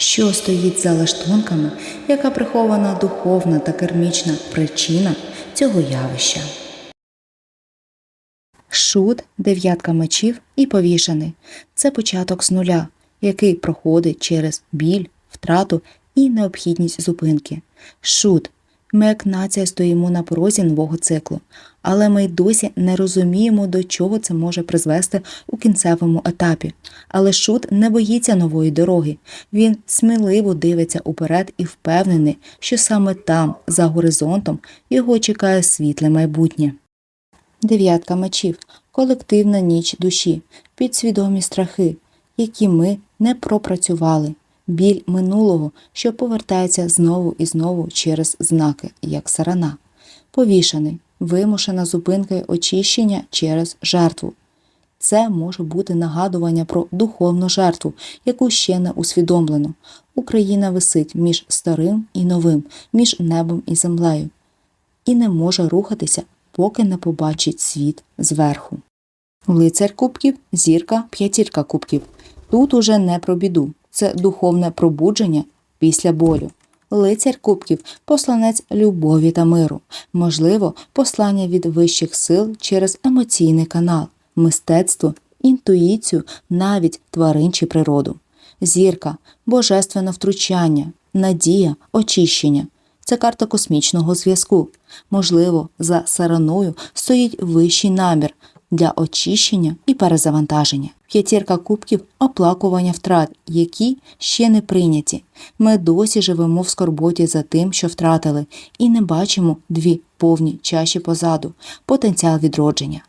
Що стоїть за лаштунками, яка прихована духовна та кермічна причина цього явища? Шут, дев'ятка мечів і повішений це початок з нуля, який проходить через біль, втрату і необхідність зупинки. Шут. Ми, як нація, стоїмо на порозі нового циклу, але ми й досі не розуміємо, до чого це може призвести у кінцевому етапі. Але Шут не боїться нової дороги. Він сміливо дивиться уперед і впевнений, що саме там, за горизонтом, його чекає світле майбутнє. Дев'ятка мечів колективна ніч душі, підсвідомі страхи, які ми не пропрацювали, біль минулого, що повертається знову і знову через знаки, як сарана, повішений, вимушена зупинка очищення через жертву. Це може бути нагадування про духовну жертву, яку ще не усвідомлено. Україна висить між старим і новим, між небом і землею, і не може рухатися, поки не побачить світ зверху. Лицар кубків, зірка, п'ятірка кубків. Тут уже не про біду, це духовне пробудження після болю. Лицар кубків посланець любові та миру, можливо, послання від вищих сил через емоційний канал, мистецтво, інтуїцію, навіть тварин чи природу. Зірка, божественне втручання, надія, очищення. Це карта космічного зв'язку. Можливо, за сараною стоїть вищий намір для очищення і перезавантаження. П'ятірка кубків оплакування втрат, які ще не прийняті. Ми досі живемо в скорботі за тим, що втратили, і не бачимо дві повні чаші позаду, потенціал відродження.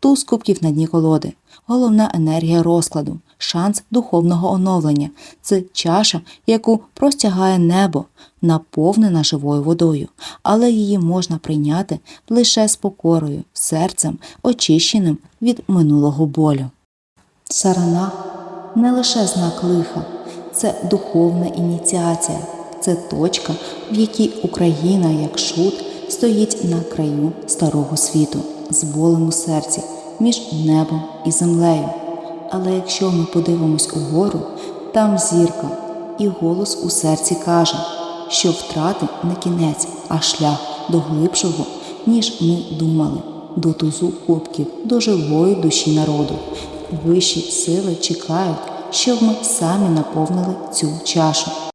Туз кубків на дні колоди, головна енергія розкладу, шанс духовного оновлення це чаша, яку простягає небо, наповнена живою водою, але її можна прийняти лише з покорою, серцем, очищеним від минулого болю. Сарана не лише знак лиха, це духовна ініціація, це точка, в якій Україна, як шут, стоїть на краю старого світу з болем у серці між небом і землею. Але якщо ми подивимось угору, там зірка, і голос у серці каже, що втрати не кінець, а шлях до глибшого, ніж ми думали, до тузу кубків, до живої душі народу. Вищі сили чекають, щоб ми самі наповнили цю чашу.